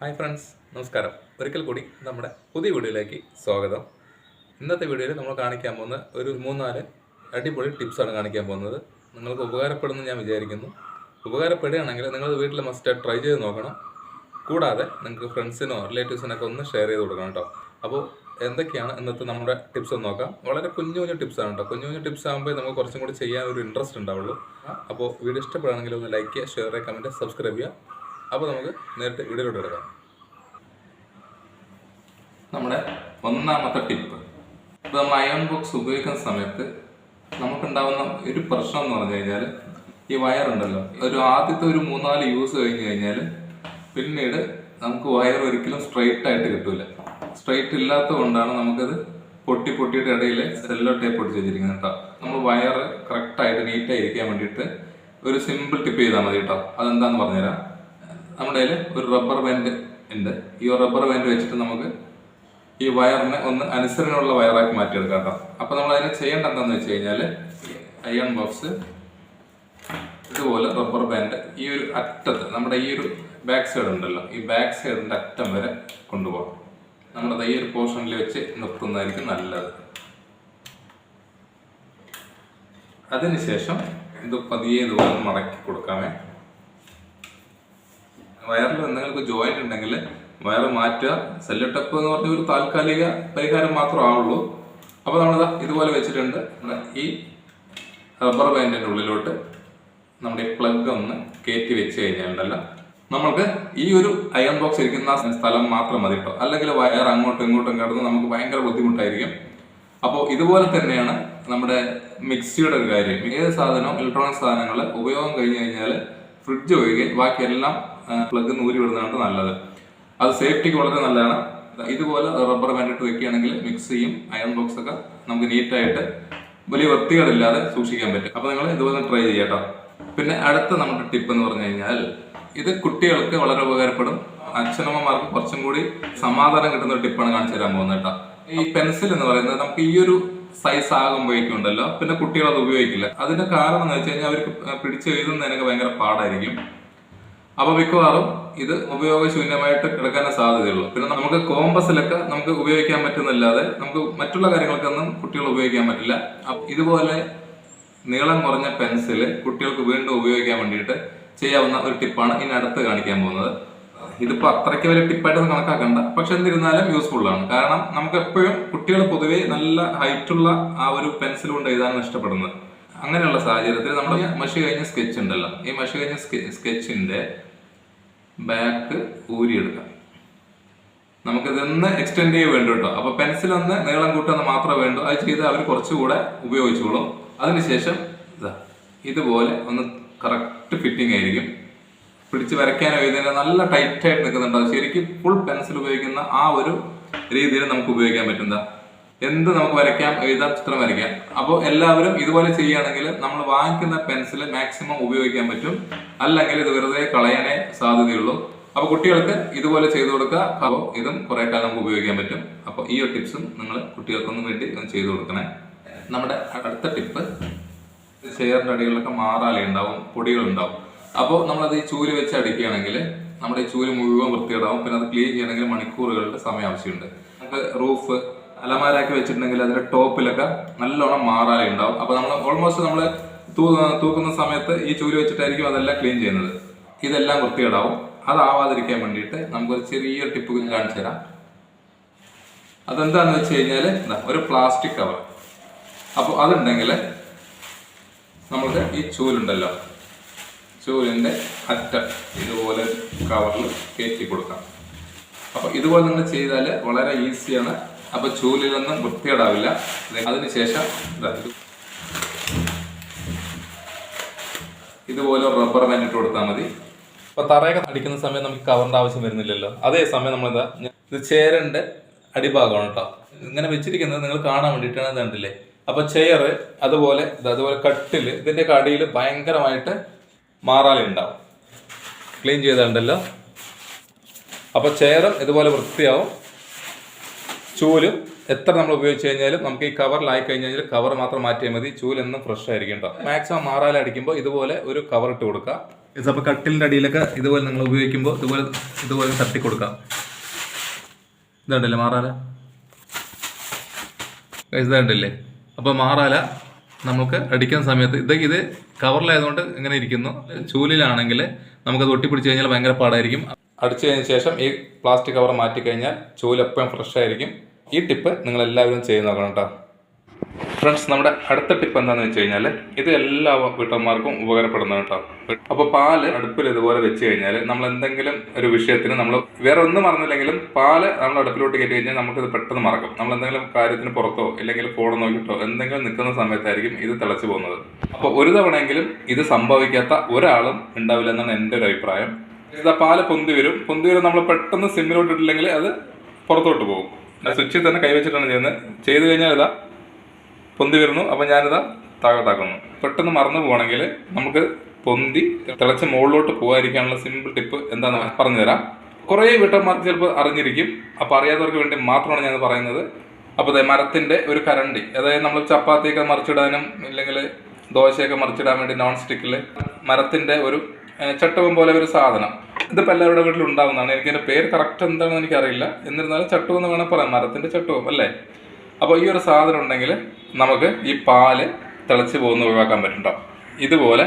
Hi friends നമസ്കാരം. ഒരിക്കൽ കൂടി നമ്മുടെ പുതിയ വീഡിയോയിലേക്ക് സ്വാഗതം. ഇന്നത്തെ വീഡിയോയിൽ നമ്മൾ കാണിക്കാൻ പോകുന്ന ഒരു മൂന്നാൽ അടിപൊളി ടിപ്സാണ് കാണിക്കാൻ പോകുന്നത്. നിങ്ങൾക്ക് ഉപകാരപ്പെടുമെന്ന് ഞാൻ വിചാരിക്കുന്നു. ഉപകാരപ്പെടുകയാണെങ്കിൽ നിങ്ങൾ വീട്ടിൽ മസ്റ്റ് ട്രൈ ചെയ്ത് നോക്കണം. കൂടാതെ നിങ്ങൾക്ക് ഫ്രണ്ട്സിനോ റിലേറ്റീവ്സിനൊക്കെ ഒന്ന് ഷെയർ ചെയ്ത് കൊടുക്കണം കേട്ടോ. അപ്പോൾ എന്തൊക്കെയാണ് ഇന്നത്തെ നമ്മുടെ ടിപ്സ് ഒന്ന് നോക്കാം. വളരെ കുഞ്ഞു കുഞ്ഞു ടിപ്സാണ് കേട്ടോ. കുഞ്ഞു കുഞ്ഞു ടിപ്സ് ആകുമ്പോൾ നമുക്ക് കുറച്ചും കൂടി ചെയ്യാൻ ഒരു ഇൻട്രസ്റ്റ് ഉണ്ടാവുള്ളൂ. അപ്പോൾ വീഡിയോ ഇഷ്ടപ്പെടുകയാണെങ്കിൽ ഒന്ന് ലൈക്ക് ചെയ്യുക ഷെയർ ചെയ്യുക കമന്റ് സബ്സ്ക്രൈബ് ചെയ്യുക. അപ്പോൾ നമുക്ക് നേരിട്ട് വീഡിയോയിലോട്ട് കിടക്കാം. നമ്മുടെ ഒന്നാമത്തെ ടിപ്പ്. ഇപ്പോൾ നമ്മൾ അയൺ ബോക്സ് ഉപയോഗിക്കുന്ന സമയത്ത് നമുക്കുണ്ടാവുന്ന ഒരു പ്രശ്നം എന്ന് പറഞ്ഞു കഴിഞ്ഞാൽ ഈ വയറുണ്ടല്ലോ. ഒരു ആദ്യത്തെ ഒരു മൂന്നാൽ യൂസ് കഴിഞ്ഞ് കഴിഞ്ഞാൽ പിന്നീട് നമുക്ക് വയർ ഒരിക്കലും സ്ട്രെയിറ്റ് ആയിട്ട് കിട്ടൂല. സ്ട്രെയിറ്റ് ഇല്ലാത്തത് കൊണ്ടാണ് നമുക്കത് പൊട്ടി പൊട്ടിയിട്ട് ഇടയിൽ സെല്ലോ ടേപ്പ് ഒട്ടിച്ച് വെച്ചിരിക്കുന്നത് കേട്ടോ. നമ്മൾ വയർ കറക്റ്റായിട്ട് നീറ്റായിരിക്കാൻ വേണ്ടിയിട്ട് ഒരു സിമ്പിൾ ടിപ്പ് ചെയ്താൽ മതി കേട്ടോ. അതെന്താന്ന് പറഞ്ഞുതരാം? നമ്മുടെ കയ്യിൽ ഒരു റബ്ബർ ബാൻഡ് ഉണ്ട്. ഈ റബ്ബർ ബാൻഡ് വെച്ചിട്ട് നമുക്ക് ഈ വയറിനെ ഒന്ന് അനുസരണമുള്ള വയറാക്കി മാറ്റിയെടുക്കാം കേട്ടോ. അപ്പൊ നമ്മൾ അതിന് ചെയ്യേണ്ട എന്താന്ന് വെച്ച് കഴിഞ്ഞാൽ അയൺ ബോക്സ് ഇതുപോലെ റബ്ബർ ബാൻഡ് ഈ ഒരു അറ്റത്ത് നമ്മുടെ ഈ ഒരു ബാക്ക് സൈഡ് ഉണ്ടല്ലോ ഈ ബാക്ക് സൈഡിന്റെ അറ്റം വരെ കൊണ്ടുപോകാം. നമ്മുടെ ഈ ഒരു പോർഷനിൽ വെച്ച് നിർത്തുന്നതായിരിക്കും നല്ലത്. അതിനുശേഷം ഇത് പതിയെ ഇതുപോലെ മടക്കി കൊടുക്കാമേ. വയറിൽ എന്തെങ്കിലും ജോയിന്റ് ഉണ്ടെങ്കിൽ വയർ മാറ്റുക സെല്ലിട്ടപ്പ് എന്ന് പറഞ്ഞ ഒരു താൽക്കാലിക പരിഹാരം മാത്രമേ ആവുള്ളൂ. അപ്പോൾ നമ്മൾ ഇതുപോലെ വെച്ചിട്ടുണ്ട്. ഈ റബ്ബർ ബാൻഡിന്റെ ഉള്ളിലോട്ട് നമ്മുടെ ഈ പ്ലഗ് ഒന്ന് കയറ്റി വെച്ച് കഴിഞ്ഞാലുണ്ടല്ലോ. നമ്മൾക്ക് ഈ ഒരു അയൺ ബോക്സ് ഇരിക്കുന്ന സ്ഥലം മാത്രം മതി കേട്ടോ. അല്ലെങ്കിൽ വയർ അങ്ങോട്ടും ഇങ്ങോട്ടും കിടന്ന് നമുക്ക് ഭയങ്കര ബുദ്ധിമുട്ടായിരിക്കും. അപ്പോൾ ഇതുപോലെ തന്നെയാണ് നമ്മുടെ മിക്സിയുടെ ഒരു കാര്യം. ഏത് സാധനവും ഇലക്ട്രോണിക് സാധനങ്ങൾ ഉപയോഗം കഴിഞ്ഞ് കഴിഞ്ഞാൽ ഫ്രിഡ്ജ് ഒഴികെ ബാക്കി എല്ലാം പ്ലഗ് നൂരി വിടുന്നതാണ് നല്ലത്. അത് സേഫ്റ്റിക്ക് വളരെ നല്ലതാണ്. ഇതുപോലെ റബ്ബർ വേണ്ടിട്ട് വെക്കുകയാണെങ്കിൽ മിക്സ് മിക്സിയും അയൺ ബോക്സ് ഒക്കെ നമുക്ക് നീറ്റായിട്ട് വലിയ വൃത്തികളില്ലാതെ സൂക്ഷിക്കാൻ പറ്റും. അപ്പോൾ നിങ്ങൾ ഇതുപോലെ ട്രൈ ചെയ്യാട്ടോ. പിന്നെ അടുത്ത നമ്മുടെ ടിപ്പ് എന്ന് പറഞ്ഞു കഴിഞ്ഞാൽ ഇത് കുട്ടികൾക്ക് വളരെ ഉപകാരപ്പെടും. അച്ഛനമ്മമാർക്ക് കുറച്ചും കൂടി സമാധാനം കിട്ടുന്ന ഒരു ടിപ്പാണ് കാണിച്ചു തരാൻ പോകുന്നത് കേട്ടോ. ഈ പെൻസിൽ എന്ന് പറയുന്നത് നമുക്ക് ഈ ഒരു സൈസ് ആകുമ്പോഴേക്കും ഉണ്ടല്ലോ പിന്നെ കുട്ടികൾ അത് ഉപയോഗിക്കില്ല. അതിന്റെ കാരണം എന്ന് വെച്ച് കഴിഞ്ഞാൽ അവർക്ക് പിടിച്ച് എഴുതുന്നതിനൊക്കെ ഭയങ്കര പാടായിരിക്കും. അപ്പൊ മിക്കവാറും ഇത് ഉപയോഗശൂന്യമായിട്ട് കിടക്കാനേ സാധ്യതയുള്ളൂ. പിന്നെ നമുക്ക് കോമ്പസിലൊക്കെ നമുക്ക് ഉപയോഗിക്കാൻ പറ്റുന്നില്ലാതെ നമുക്ക് മറ്റുള്ള കാര്യങ്ങൾക്കൊന്നും കുട്ടികൾ ഉപയോഗിക്കാൻ പറ്റില്ല. ഇതുപോലെ നീളം കുറഞ്ഞ പെൻസിൽ കുട്ടികൾക്ക് വീണ്ടും ഉപയോഗിക്കാൻ വേണ്ടിയിട്ട് ചെയ്യാവുന്ന ഒരു ടിപ്പാണ് ഇനി അടുത്ത് കാണിക്കാൻ പോകുന്നത്. ഇതിപ്പോ അത്രയ്ക്ക് വലിയ ടിപ്പായിട്ടൊന്നും കണക്കാക്കണ്ട. പക്ഷെ എന്നിരുന്നാലും യൂസ്ഫുൾ ആണ്. കാരണം നമുക്ക് എപ്പോഴും കുട്ടികൾ പൊതുവെ നല്ല ഹൈറ്റുള്ള ആ ഒരു പെൻസിൽ കൊണ്ട് എഴുതാനാണ് ഇഷ്ടപ്പെടുന്നത്. അങ്ങനെയുള്ള സാഹചര്യത്തിൽ നമ്മൾ മഷി കഴിഞ്ഞ സ്കെച്ച് ഉണ്ടല്ലോ. ഈ മഷി കഴിഞ്ഞ സ്കെച്ചിന്റെ ബാക്ക് ഊരിയെടുക്കാം. നമുക്കിതൊന്ന് എക്സ്റ്റെൻഡ് ചെയ്യുക വേണ്ടു കേട്ടോ. അപ്പൊ പെൻസിൽ ഒന്ന് നീളം കൂട്ടുന്ന മാത്രമേ വേണ്ടൂ. അത് ചെയ്ത് അവർ കുറച്ചുകൂടെ ഉപയോഗിച്ചോളും. അതിനുശേഷം ഇതാ ഇതുപോലെ ഒന്ന് കറക്റ്റ് ഫിറ്റിംഗ് ആയിരിക്കും. പിടിച്ച് വരയ്ക്കാനോ ഇതിനെ നല്ല ടൈറ്റായിട്ട് നിൽക്കുന്നുണ്ട്. ശരിക്കും ഫുൾ പെൻസിൽ ഉപയോഗിക്കുന്ന ആ ഒരു രീതിയിൽ നമുക്ക് ഉപയോഗിക്കാൻ പറ്റുന്ന എന്ത് നമുക്ക് വരയ്ക്കാം? എഴുതാം ചിത്രം വരയ്ക്കാം. അപ്പോൾ എല്ലാവരും ഇതുപോലെ ചെയ്യുകയാണെങ്കിൽ നമ്മൾ വാങ്ങിക്കുന്ന പെൻസിൽ മാക്സിമം ഉപയോഗിക്കാൻ പറ്റും. അല്ലെങ്കിൽ ഇത് വെറുതെ കളയാനേ സാധ്യതയുള്ളൂ. അപ്പോൾ കുട്ടികൾക്ക് ഇതുപോലെ ചെയ്തു കൊടുക്കുക. അപ്പോൾ ഇതും കുറെ കാലം നമുക്ക് ഉപയോഗിക്കാൻ പറ്റും. അപ്പോൾ ഈ ഒരു ടിപ്സും നിങ്ങൾ കുട്ടികൾക്കൊന്നും വേണ്ടി ഒന്ന് ചെയ്തു കൊടുക്കണേ. നമ്മുടെ അടുത്ത ടിപ്പ് ചെയറിന്റെ അടികളിലൊക്കെ മാറാലി ഉണ്ടാവും പൊടികളുണ്ടാവും. അപ്പോൾ നമ്മളത് ഈ ചൂൽ വെച്ച് അടിക്കുകയാണെങ്കിൽ നമ്മുടെ ഈ ചൂൽ മുഴുവൻ വൃത്തിയിടാവും പിന്നെ അത് ക്ലീൻ ചെയ്യണമെങ്കിൽ മണിക്കൂറുകളുടെ സമയം ആവശ്യമുണ്ട്. നമുക്ക് റൂഫ് അലമാരാക്കി വെച്ചിട്ടുണ്ടെങ്കിൽ അതിന്റെ ടോപ്പിലൊക്കെ നല്ലോണം മാറാലി ഉണ്ടാവും. അപ്പോൾ നമ്മൾ ഓൾമോസ്റ്റ് നമ്മൾ തൂക്കുന്ന സമയത്ത് ഈ ചൂൽ വെച്ചിട്ടായിരിക്കും അതെല്ലാം ക്ലീൻ ചെയ്യുന്നത്. ഇതെല്ലാം വൃത്തികേടാവും. അതാവാതിരിക്കാൻ വേണ്ടിയിട്ട് നമുക്കൊരു ചെറിയ ടിപ്പ് കാണിച്ചു തരാം. അതെന്താന്ന് വെച്ച് കഴിഞ്ഞാൽ ഒരു പ്ലാസ്റ്റിക് കവർ അപ്പോൾ അതുണ്ടെങ്കിൽ നമ്മൾക്ക് ഈ ചൂലുണ്ടല്ലോ. ചൂലിന്റെ അറ്റം ഇതുപോലെ കവറിൽ കയറ്റി കൊടുക്കാം. അപ്പോൾ ഇതുപോലെ നിങ്ങൾ ചെയ്താൽ വളരെ ഈസിയാണ് അപ്പോൾ ചൂലിലൊന്നും വൃത്തികേടാവില്ല. അതിനുശേഷം ഇതാ. ഇതുപോലെ റബ്ബർ ബാൻഡ് ഇട്ട് കൊടുത്താൽ മതി. അപ്പൊ തറയൊക്കെ അടിക്കുന്ന സമയം നമുക്ക് കവറിന്റെ ആവശ്യം വരുന്നില്ലല്ലോ. അതേ സമയം നമ്മളെന്താ ഇത് ചേരന്റെ അടിഭാഗമാണ് കേട്ടോ ഇങ്ങനെ വെച്ചിരിക്കുന്നത് നിങ്ങൾ കാണാൻ വേണ്ടിയിട്ടാണ് ഇത് കണ്ടില്ലേ? അപ്പൊ ചെയർ അതുപോലെ അതുപോലെ കട്ടിൽ ഇതിന്റെ കടിയിൽ ഭയങ്കരമായിട്ട് മാറാലി ഉണ്ടാവും. ക്ലീൻ ചെയ്തിട്ടുണ്ടല്ലോ അപ്പൊ ചെയറും ഇതുപോലെ വൃത്തിയാവും. ചൂലും എത്ര നമ്മൾ ഉപയോഗിച്ച് കഴിഞ്ഞാലും നമുക്ക് ഈ കവറിലായി കഴിഞ്ഞാൽ കവർ മാത്രം മാറ്റിയാൽ മതി. ചൂൽ എന്നും ഫ്രഷ് ആയിരിക്കും കേട്ടോ മാക്സിമം മാറാല അടിക്കുമ്പോൾ ഇതുപോലെ ഒരു കവർ ഇട്ട് കൊടുക്കുക ഇതപ്പോൾ കട്ടിലിന്റെ അടിയിലൊക്കെ ഇതുപോലെ നിങ്ങൾ ഉപയോഗിക്കുമ്പോൾ ഇതുപോലെ ഇതുപോലെ തട്ടി കൊടുക്കാം. ഇതുണ്ടല്ലേ മാറാല? ഇതുണ്ടല്ലേ? അപ്പോൾ മാറാല നമുക്ക് അടിക്കുന്ന സമയത്ത് ഇത് ഇത് കവറിലായതുകൊണ്ട് ഇങ്ങനെ ഇരിക്കുന്നു. ചൂലിലാണെങ്കിൽ നമുക്കത് ഒട്ടിപ്പിടിച്ച് കഴിഞ്ഞാൽ ഭയങ്കര പാടായിരിക്കും. അടിച്ചു കഴിഞ്ഞ ശേഷം ഈ പ്ലാസ്റ്റിക് കവർ മാറ്റി കഴിഞ്ഞാൽ ചൂൽ എപ്പോഴും ഫ്രഷ് ആയിരിക്കും. ഈ ടിപ്പ് നിങ്ങൾ എല്ലാവരും ചെയ്ത് നോക്കണം കേട്ടോ ഫ്രണ്ട്സ് നമ്മുടെ അടുത്ത ടിപ്പ് എന്താണെന്ന് വെച്ച് കഴിഞ്ഞാൽ ഇത് എല്ലാ വീട്ടമ്മമാർക്കും ഉപകാരപ്പെടുന്ന കേട്ടോ അപ്പോൾ പാൽ അടുപ്പിൽ ഇതുപോലെ വെച്ച് കഴിഞ്ഞാൽ നമ്മൾ എന്തെങ്കിലും ഒരു വിഷയത്തിന് നമ്മൾ വേറെ ഒന്നും മറന്നില്ലെങ്കിലും പാൽ നമ്മൾ അടുപ്പിലോട്ട് കയറ്റി കഴിഞ്ഞാൽ നമുക്കിത് പെട്ടെന്ന് മറക്കും. നമ്മൾ എന്തെങ്കിലും കാര്യത്തിന് പുറത്തോ ഇല്ലെങ്കിൽ ഫോൺ നോക്കിയിട്ടോ എന്തെങ്കിലും നിൽക്കുന്ന സമയത്തായിരിക്കും ഇത് തിളച്ചു പോകുന്നത്. അപ്പോൾ ഒരു തവണയെങ്കിലും ഇത് സംഭവിക്കാത്ത ഒരാളും ഉണ്ടാവില്ല എന്നാണ് എന്റെ ഒരു അഭിപ്രായം. ഇതാ പാൽ പൊന്തി വരും. പൊന്തി വരും നമ്മൾ പെട്ടെന്ന് സിമ്മിലോട്ട് ഇട്ടില്ലെങ്കിൽ അത് പുറത്തോട്ട് പോകും. സ്വിച്ചിൽ തന്നെ കൈവച്ചിട്ടാണ് ചെയ്യുന്നത്. ചെയ്തു കഴിഞ്ഞാൽ ഇതാ പൊന്തി വരുന്നു. അപ്പം ഞാനിതാ താഴോട്ടാക്കുന്നു പെട്ടെന്ന് മറന്നു പോകണമെങ്കിൽ നമുക്ക് പൊന്തി തിളച്ച് മുകളിലോട്ട് പോകാതിരിക്കാനുള്ള സിമ്പിൾ ടിപ്പ് എന്താണെന്ന് പറഞ്ഞുതരാം. കുറേ വീട്ടന്മാർക്ക് ചിലപ്പോൾ അറിഞ്ഞിരിക്കും. അപ്പോൾ അറിയാത്തവർക്ക് വേണ്ടി മാത്രമാണ് ഞാൻ പറയുന്നത്. അപ്പോൾ മരത്തിന്റെ ഒരു കരണ്ടി അതായത് നമ്മൾ ചപ്പാത്തിയൊക്കെ മറിച്ചിടാനും ഇല്ലെങ്കിൽ ദോശയൊക്കെ മറിച്ചിടാൻ വേണ്ടി നോൺ സ്റ്റിക്കിൽ മരത്തിന്റെ ഒരു ചട്ടവും പോലെ ഒരു സാധനം. ഇതിപ്പോൾ എല്ലാവരുടെ വീട്ടിലും ഉണ്ടാവുന്നതാണ്. എനിക്ക് എന്റെ പേര് കറക്റ്റ് എന്താണെന്ന് എനിക്കറിയില്ല. എന്നിരുന്നാലും ചട്ടവും എന്ന് വേണമെങ്കിൽ പറയാം. മരത്തിന്റെ ചട്ടവും അല്ലേ? അപ്പോൾ ഈ ഒരു സാധനം ഉണ്ടെങ്കിൽ നമുക്ക് ഈ പാൽ തിളച്ച് പോകുന്ന ഒഴിവാക്കാൻ പറ്റുണ്ടോ ഇതുപോലെ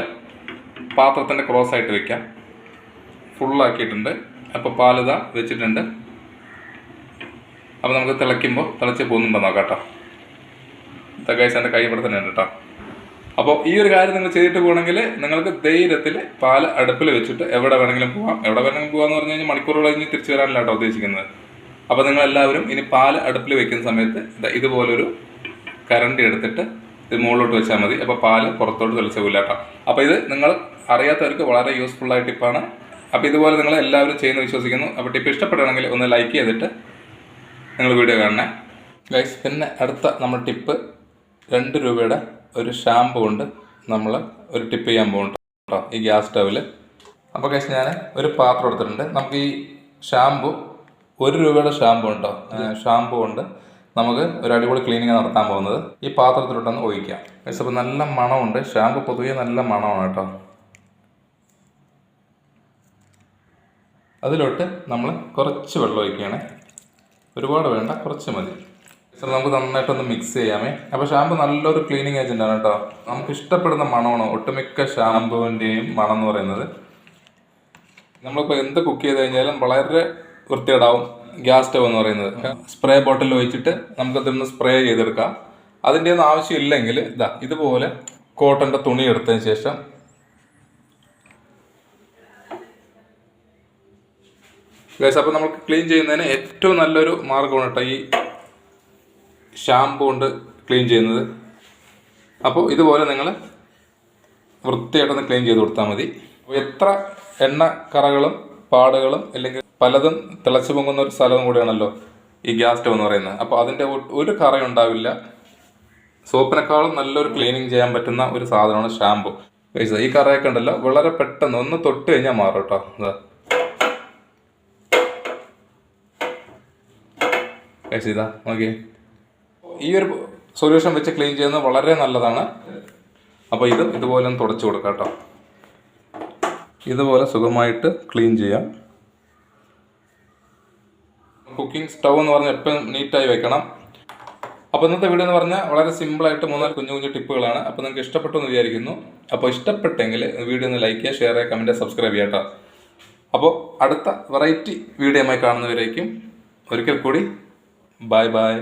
പാത്രത്തിന്റെ ക്രോസ് ആയിട്ട് വെക്കാം. ഫുള്ളാക്കിയിട്ടുണ്ട്. അപ്പോൾ ഇതാ വെച്ചിട്ടുണ്ട്. അപ്പോൾ നമുക്ക് തിളയ്ക്കുമ്പോൾ തിളച്ച് പോകുന്നുണ്ടോ നോക്കാം കേട്ടോ തകൈസ് എന്റെ കൈ ഇവിടെ തന്നെ ഉണ്ട് കേട്ടോ അപ്പോൾ ഈ ഒരു കാര്യം നിങ്ങൾ ചെയ്തിട്ട് പോകണമെങ്കിൽ നിങ്ങൾക്ക് ധൈര്യത്തിൽ പാൽ അടുപ്പിൽ വെച്ചിട്ട് എവിടെ വേണമെങ്കിലും പോകാം എവിടെ വേണമെങ്കിലും പോകാമെന്ന് പറഞ്ഞു കഴിഞ്ഞാൽ മണിക്കൂറുകൾ കഴിഞ്ഞ് തിരിച്ചു വരാനല്ല കേട്ടോ ഉദ്ദേശിക്കുന്നത്. അപ്പോൾ നിങ്ങൾ എല്ലാവരും ഇനി പാൽ അടുപ്പിൽ വെക്കുന്ന സമയത്ത് ഇതുപോലൊരു കരണ്ടി എടുത്തിട്ട് ഇത് മുകളിലോട്ട് വെച്ചാൽ മതി. അപ്പോൾ പാൽ പുറത്തോട്ട് തെളിച്ച പോലാട്ടോ അപ്പോൾ ഇത് നിങ്ങൾ അറിയാത്തവർക്ക് വളരെ യൂസ്ഫുൾ ആയ ടിപ്പാണ് അപ്പോൾ ഇതുപോലെ നിങ്ങൾ എല്ലാവരും ചെയ്യുന്ന വിശ്വസിക്കുന്നു. അപ്പോൾ ടിപ്പ് ഇഷ്ടപ്പെടുകയാണെങ്കിൽ ഒന്ന് ലൈക്ക് ചെയ്തിട്ട് നിങ്ങൾ വീഡിയോ കാണണേ. ഗൈസ് പിന്നെ അടുത്ത നമ്മൾ ടിപ്പ് രണ്ട് രൂപയുടെ ഒരു ഷാമ്പു കൊണ്ട് നമ്മൾ ഒരു ടിപ്പ് ചെയ്യാൻ പോകുന്നുണ്ട് കേട്ടോ ഈ ഗ്യാസ് സ്റ്റവിൽ അപ്പോൾ കേസ് ഞാൻ ഒരു പാത്രം എടുത്തിട്ടുണ്ട്. നമുക്ക് ഈ ഷാമ്പു ഒരു രൂപയുടെ ഷാമ്പു ഉണ്ടോ? ഷാമ്പു കൊണ്ട് നമുക്ക് ഒരു അടിപൊളി ക്ലീനിങ് നടത്താൻ പോകുന്നത്. ഈ പാത്രത്തിലോട്ടൊന്ന് ഒഴിക്കാം. ഗൈസ് അപ്പോൾ നല്ല മണമുണ്ട്. ഷാമ്പു പൊതുവേ നല്ല മണമാണ് കേട്ടോ. അതിലോട്ട് നമ്മൾ കുറച്ച് വെള്ളം ഒഴിക്കുകയാണ്. ഒരുപാട് വേണ്ട കുറച്ച് മതി. സർ നമുക്ക് നന്നായിട്ടൊന്ന് മിക്സ് ചെയ്യാമേ. അപ്പോൾ ഷാമ്പു നല്ലൊരു ക്ലീനിങ് ഏജന്റ് ആണ് കേട്ടോ. നമുക്ക് ഇഷ്ടപ്പെടുന്ന മണമാണ് ഒട്ടുമിക്ക ഷാമ്പുവിന്റെയും മണം എന്ന് പറയുന്നത്. നമ്മളിപ്പോൾ എന്ത് കുക്ക് ചെയ്ത് കഴിഞ്ഞാലും വളരെ വൃത്തികേടാവും ഗ്യാസ് സ്റ്റവ് എന്ന് പറയുന്നത്. സ്പ്രേ ബോട്ടിൽ ഒഴിച്ചിട്ട് നമുക്ക് ഇതൊന്ന് സ്പ്രേ ചെയ്തെടുക്കാം. അതിന്റെ ഒന്നും ആവശ്യമില്ലെങ്കിൽ ഇതാ ഇതുപോലെ കോട്ടന്റെ തുണി എടുത്തതിന് ശേഷം ഗൈസ് അപ്പോൾ നമുക്ക് ക്ലീൻ ചെയ്യുന്നതിന് ഏറ്റവും നല്ലൊരു മാർഗമാണ് കേട്ടോ ഈ ഷാമ്പു കൊണ്ട് ക്ലീൻ ചെയ്യുന്നത്. അപ്പോൾ ഇതുപോലെ നിങ്ങൾ വൃത്തിയായിട്ടൊന്ന് ക്ലീൻ ചെയ്ത് കൊടുത്താൽ മതി. എത്ര എണ്ണ കറകളും പാടുകളും അല്ലെങ്കിൽ പലതും തിളച്ചു പൊങ്ങുന്ന ഒരു സ്ഥലവും കൂടിയാണല്ലോ ഈ ഗ്യാസ് സ്റ്റവ് എന്ന് പറയുന്നത്. അപ്പോൾ അതിന്റെ ഒരു കറയും ഉണ്ടാവില്ല. സോപ്പിനേക്കാളും നല്ലൊരു ക്ലീനിങ് ചെയ്യാൻ പറ്റുന്ന ഒരു സാധനമാണ് ഷാമ്പു ഈ കറയൊക്കെ ഉണ്ടല്ലോ വളരെ പെട്ടെന്ന് ഒന്ന് തൊട്ട് കഴിഞ്ഞാൽ മാറും കേട്ടോ. ഇതാ ഇതാ ഈ ഒരു സൊല്യൂഷൻ വെച്ച് ക്ലീൻ ചെയ്യുന്നത് വളരെ നല്ലതാണ്. അപ്പോൾ ഇത് ഇതുപോലെ ഒന്ന് തുടച്ചു കൊടുക്കാം കേട്ടോ. ഇതുപോലെ സുഖമായിട്ട് ക്ലീൻ ചെയ്യാം. കുക്കിംഗ് സ്റ്റൗ എന്ന് പറഞ്ഞാൽ എപ്പോഴും നീറ്റായി വെക്കണം. അപ്പോൾ ഇന്നത്തെ വീഡിയോ എന്ന് പറഞ്ഞാൽ വളരെ സിമ്പിളായിട്ട് മൂന്നാൽ കുഞ്ഞു കുഞ്ഞു ടിപ്പുകളാണ്. അപ്പോൾ നിങ്ങൾക്ക് ഇഷ്ടപ്പെട്ടു എന്ന് വിചാരിക്കുന്നു. അപ്പോൾ ഇഷ്ടപ്പെട്ടെങ്കിൽ വീഡിയോ ഒന്ന് ലൈക്ക് ചെയ്യുക ഷെയർ ചെയ്യുക കമന്റ് സബ്സ്ക്രൈബ് ചെയ്യാം കേട്ടോ. അപ്പോൾ അടുത്ത വെറൈറ്റി വീഡിയോയുമായി കാണുന്നവരേക്കും ഒരിക്കൽ കൂടി. Bye bye